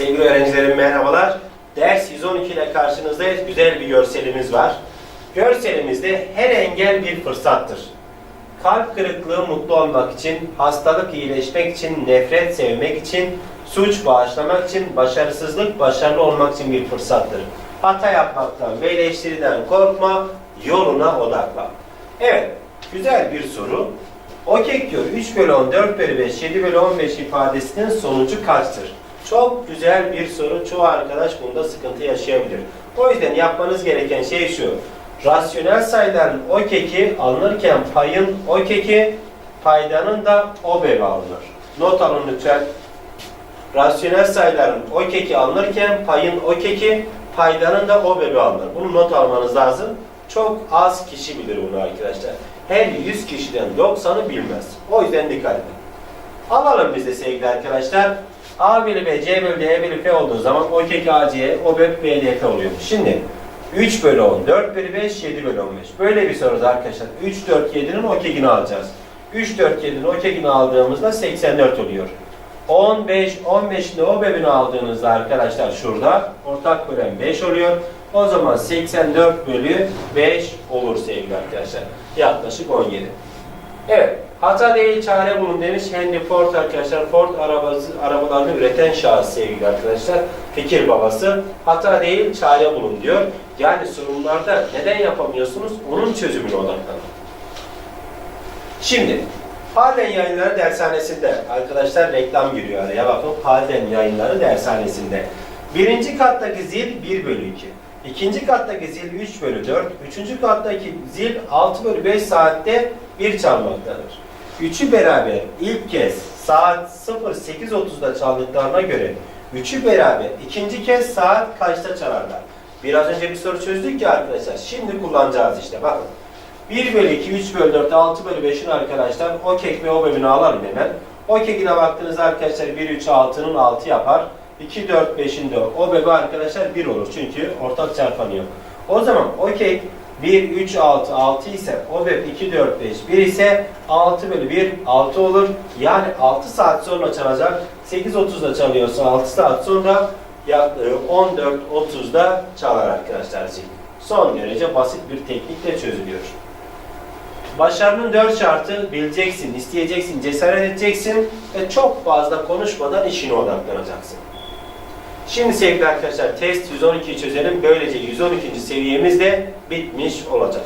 Sevgili öğrencilerim merhabalar. Ders 112 ile karşınızdayız. Güzel bir görselimiz var. Görselimizde her engel bir fırsattır. Kalp kırıklığı mutlu olmak için, hastalık iyileşmek için, nefret sevmek için, suç bağışlamak için, başarısızlık başarılı olmak için bir fırsattır. Hata yapmaktan ve eleştiriden korkma, yoluna odaklan. Evet, güzel bir soru. Okey diyor 3 bölü 10, 4 bölü 5, 7 bölü 15 ifadesinin sonucu kaçtır? Çok güzel bir soru. Çoğu arkadaş bunda sıkıntı yaşayabilir. O yüzden yapmanız gereken şey şu. Rasyonel sayıların o keki alınırken payın o keki, paydanın da o bebe alınır. Not alın lütfen. Rasyonel sayıların o keki alınırken payın o keki, paydanın da o bebe alınır. Bunu not almanız lazım. Çok az kişi bilir bunu arkadaşlar. Her 100 kişiden 90'ı bilmez. O yüzden dikkat edin. Alalım biz de sevgili arkadaşlar. A bölü B, C bölü D, E bölü F olduğu zaman o keki AC, o bölü B, D, F oluyormuş. Şimdi 3 bölü 10, 4 bölü 5, 7 bölü 15. Böyle bir soruda arkadaşlar 3, 4, 7'nin o kekini alacağız. 3, 4, 7'nin o kekini aldığımızda 84 oluyor. 15, 15'in de o bebini aldığınızda arkadaşlar şurada ortak bölen 5 oluyor. O zaman 84 bölü 5 olur sevgili arkadaşlar. Yaklaşık 17. Evet. Hata değil çare bulun demiş Henry Ford arkadaşlar. Ford arabası, arabalarını üreten şahıs sevgili arkadaşlar. Fikir babası. Hata değil çare bulun diyor. Yani sorunlarda neden yapamıyorsunuz? Onun çözümüne odaklanın. Şimdi Halden Yayınları Dershanesi'nde arkadaşlar reklam giriyor araya bakın Halden Yayınları Dershanesi'nde. Birinci kattaki zil 1 bölü 2. İkinci kattaki zil 3 bölü 4. Üçüncü kattaki zil 6 bölü 5 saatte 1 çalmaktadır. Üçü beraber ilk kez saat 08.30'da çaldıklarına göre üçü beraber ikinci kez saat kaçta çalarlar? Biraz önce bir soru çözdük ya arkadaşlar. Şimdi kullanacağız işte bakın. 1 bölü 2, 3 bölü 4, 6 bölü 5'in arkadaşlar o kek ve o bölümünü alalım hemen. O kekine baktığınızda arkadaşlar 1, 3, 6'nın 6 yapar. 2, 4, 5'in de o bebe arkadaşlar 1 olur. Çünkü ortak çarpanı yok. O zaman o kek 1, 3, 6, 6 ise o bebe 2, 4, 5, 1 ise 6 bölü 1, 6 olur. Yani 6 saat sonra çalacak. 8.30'da çalıyorsa 6 saat sonra yaklaşık 14.30'da çalar arkadaşlar zil. Son derece basit bir teknikle çözülüyor. Başarının dört şartı bileceksin, isteyeceksin, cesaret edeceksin ve çok fazla konuşmadan işine odaklanacaksın. Şimdi sevgili arkadaşlar test 112'yi çözelim. Böylece 112. seviyemiz de bitmiş olacak.